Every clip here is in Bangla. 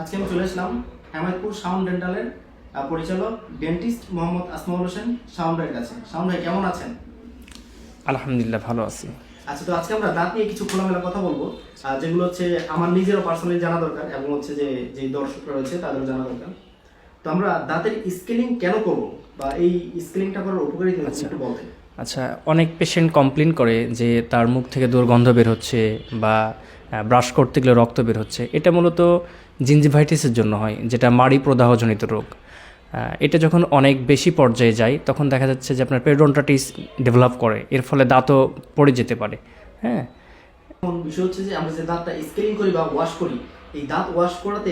আজকে আমি চলে এসলাম হেমায়তপুর সাউন্ড ডেন্টালের পরিচালক ডেন্টিস্ট মোহাম্মদ আসমাউল হোসেন সাউন্ড ভাইয়ের কাছে। সাউন্ড ভাই কেমন আছেন? আলহামদুলিল্লাহ ভালো আছি। আচ্ছা তো আজকে আমরা দাঁত নিয়ে কিছু খোলামেলা কথা বলব যেগুলো হচ্ছে আমার নিজেরও পার্সোনালি জানা দরকার এবং হচ্ছে যে যে দর্শকরা রয়েছে তাদেরও জানা দরকার। তো আমরা দাঁতের স্কেলিং কেন করব বা এই স্কেলিংটা করার উপকারিতা একটু বলতে আচ্ছা অনেক পেশেন্ট কমপ্লেন করে যে তার মুখ থেকে দুর্গন্ধ বের হচ্ছে বা ব্রাশ করতে গেলে রক্ত বের হচ্ছে। এটা মূলত জিঞ্জিভাইটিসের জন্য হয় যেটা মাড়ি প্রদাহজনিত রোগ। এটা যখন অনেক বেশি পর্যায়ে যায় তখন দেখা যাচ্ছে যে আপনার পেডন্টাটিস ডেভেলপ করে এর ফলে দাঁতও পড়ে যেতে পারে হ্যাঁ? বিষয় হচ্ছে যে আমরা যে দাঁতটা স্কেলিং করি বা ওয়াশ করি এই দাঁত ওয়াশ করাতে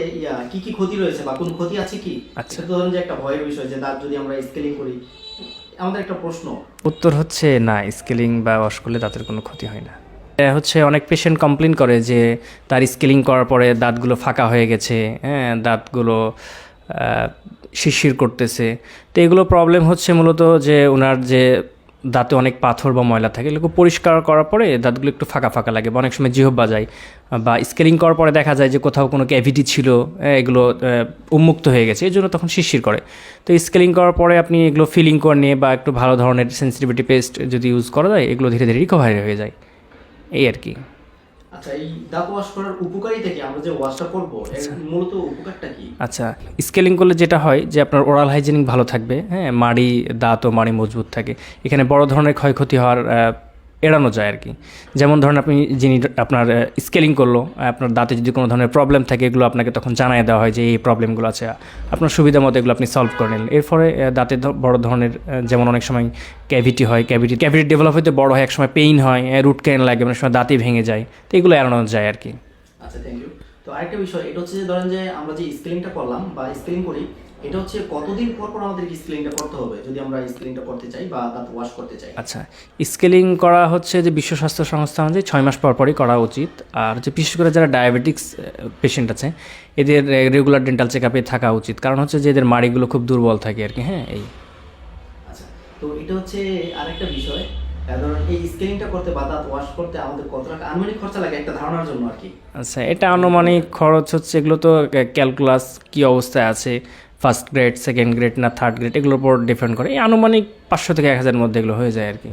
কি কি ক্ষতি রয়েছে বা কোন ক্ষতি আছে কি? আচ্ছা। ধরেন যে একটা ভয়ের বিষয় যে দাঁত যদি আমরা স্কেলিং করি আমাদের একটা প্রশ্ন। উত্তর হচ্ছে না স্কেলিং বা ওয়াশ করলে দাঁতের কোনো ক্ষতি হয় না। হচ্ছে অনেক পেশেন্ট কমপ্লেন করে যে তার স্কেলিং করার পরে দাঁতগুলো ফাঁকা হয়ে গেছে হ্যাঁ দাঁতগুলো শিরশির করতেছে। তো এগুলো প্রবলেম হচ্ছে মূলত যে ওনার যে দাঁতে অনেক পাথর বা ময়লা থাকে এগুলো পরিষ্কার করার পরে দাঁতগুলো একটু ফাঁকা ফাঁকা লাগে বা অনেক সময় জিহব বাজায় বা স্কেলিং করার পরে দেখা যায় যে কোথাও কোনো ক্যাভিটি ছিল এগুলো উন্মুক্ত হয়ে গেছে, এই জন্য তখন শিরশির করে। তো স্কেলিং করার পরে আপনি এগুলো ফিলিং করে নিয়ে বা একটু ভালো ধরনের সেন্সিটিভিটি পেস্ট যদি ইউজ করা যায়, এগুলো ধীরে ধীরে রিকভারি হয়ে যায়। এই আর কি। আচ্ছা এই দাঁত ওয়াশ করার উপকারিতা কি? আমরা যে ওয়াশটা করব মূলত উপকারটা কি? আচ্ছা স্কেলিং করলে যেটা হয় যে আপনার ওরাল হাইজিনিক ভালো থাকবে হ্যাঁ মাড়ি দাঁত ও মাড়ি মজবুত থাকে। এখানে বড় ধরনের ক্ষয়ক্ষতি হওয়ার এড়ানো যায় আর কি। যেমন ধরেন আপনি যিনি আপনার স্কেলিং করল আপনার দাঁতে যদি কোনো ধরনের প্রবলেম থাকে, এগুলো আপনাকে তখন জানিয়ে দেওয়া হয় যে এই প্রবলেমগুলো আছে। আপনার সুবিধা মতো এগুলো আপনি সলভ করে নিলেন। এর ফলে দাঁতে বড় ধরনের যেমন অনেক সময় ক্যাভিটি হয় ক্যাভিটি ক্যাভিটি ডেভেলপ হতে বড় হয় এক সময় পেইন হয় রুট ক্যান লাগে, অনেক সময় দাঁতই ভেঙে যায়। তো এগুলো এড়ানো যায় আর কি। আচ্ছা থ্যাংক ইউ তো আরেকটা বিষয়, এটা হচ্ছে যে ধরেন যে আমরা যে স্কেলিংটা করলাম বা স্কেলিং করি এটা হচ্ছে কতদিন পর পর আমাদের স্কেলিংটা করতে হবে যদি আমরা স্কেলিংটা করতে চাই বা দাঁত ওয়াশ করতে চাই। আচ্ছা স্কেলিং করা হচ্ছে যে বিশ্ব স্বাস্থ্য সংস্থা অনুযায়ী ছয় মাস পর পরই করা উচিত। আর হচ্ছে বিশেষ করে যারা ডায়াবেটিক্স পেশেন্ট আছে এদের রেগুলার ডেন্টাল চেক আপে থাকা উচিত। কারণ হচ্ছে যে এদের মাড়িগুলো খুব দুর্বল থাকে আর কি হ্যাঁ এই। আচ্ছা তো এটা হচ্ছে আরেকটা বিষয়। ধরুন এই স্কেলিংটা করতে বা দাঁত ওয়াশ করতে আমাদের কত টাকা আনুমানিক খরচা লাগে একটা ধারণার জন্য আর কি? আচ্ছা এটা আনুমানিক খরচ হচ্ছে এগুলো তো ক্যালকুলাস কী অবস্থায় আছে ফার্স্ট গ্রেড সেকেন্ড গ্রেড না থার্ড গ্রেড এগুলোর উপর ডিপেন্ড করে। এই আনুমানিক পাঁচশো থেকে এক হাজারের মধ্যে এগুলো হয়ে যায় আর কি।